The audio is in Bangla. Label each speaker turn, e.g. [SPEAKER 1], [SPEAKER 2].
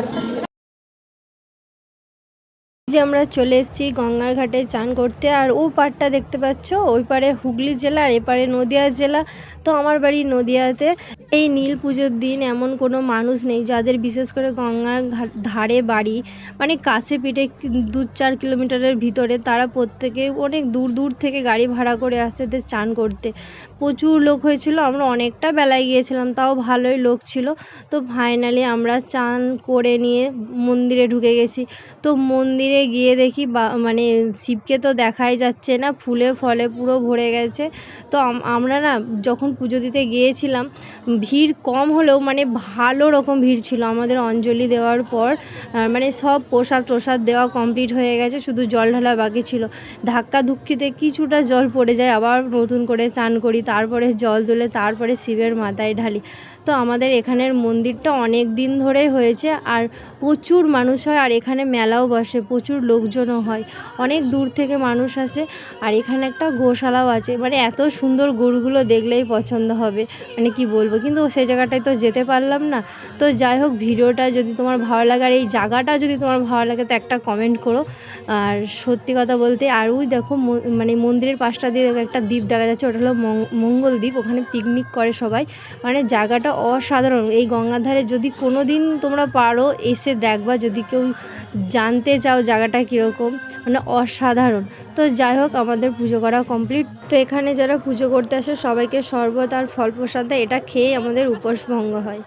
[SPEAKER 1] verdade. যে আমরা চলে এসেছি গঙ্গার ঘাটে চান করতে, আর ও পাড়টা দেখতে পাচ্ছ? ওই পারে হুগলি জেলা আর এপারে নদিয়া জেলা। তো আমার বাড়ি নদিয়াতে। এই নীল পুজোর দিন এমন কোনো মানুষ নেই যাদের বিশেষ করে গঙ্গার ধারে বাড়ি মানে কাছে পিঠে দু, চার কিলোমিটারের ভিতরে তারা প্রত্যেকে অনেক দূর দূর থেকে গাড়ি ভাড়া করে আসে এদের চান করতে। প্রচুর লোক হয়েছিল, আমরা অনেকটা বেলায় গিয়েছিলাম, তাও ভালোই লোক ছিল। তো ফাইনালি আমরা চান করে নিয়ে মন্দিরে ঢুকে গেছি। তো মন্দিরে গিয়ে দেখি বা মানে শিবকে তো দেখাই যাচ্ছে না, ফুলে ফলে পুরো ভরে গেছে। তো আমরা না যখন পুজো দিতে গিয়েছিলাম ভিড় কম হলেও মানে ভালো রকম ভিড় ছিল। আমাদের অঞ্জলি দেওয়ার পর মানে সব প্রসাদ টসাদ দেওয়া কমপ্লিট হয়ে গেছে, শুধু জল ঢালা বাকি ছিল। ধাক্কা ধুক্কিতে কিছুটা জল পড়ে যায়, আবার নতুন করে চান করি, তারপরে জল তুলে তারপরে শিবের মাথায় ঢালি। তো আমাদের এখানের মন্দিরটা অনেক দিন ধরেই হয়েছে, আর প্রচুর মানুষ হয়, আর এখানে মেলাও বসে, প্রচুর লোকজনও হয়। অনেক দূর থেকে মানুষ আসে, আর এখানে একটা গোশালাও আছে। মানে এত সুন্দর গরুগুলো দেখলেই পছন্দ হবে। মানে কি বলব? কিন্তু সেই জায়গাটায় তো যেতে পারলাম না। তো যাই হোক, ভিডিওটা যদি তোমার ভালো লাগে, আর এই জায়গাটা যদি তোমার ভালো লাগে, তো একটা কমেন্ট করো। আর সত্যি কথা বলতে, আর ওই দেখো মানে মন্দিরের পাশটা দিয়ে একটা দ্বীপ দেখা যাচ্ছে, ওটা হলো মঙ্গল দ্বীপ। ওখানে পিকনিক করে সবাই। মানে জায়গাটা অসাধারণ। এই গঙ্গার ধারে যদি কোনো দিন তোমরা পারো, এসে দেখবা। যদি কেউ জানতে চাও জায়গাটা কীরকম মানে অসাধারণ। তো যাই হোক, আমাদের পুজো করা কমপ্লিট তো এখানে যারা পুজো করতে আসে, সবাইকে শরবত আর ফল দেয় এটা খেয়েই আমাদের উপোস ভঙ্গ হয়।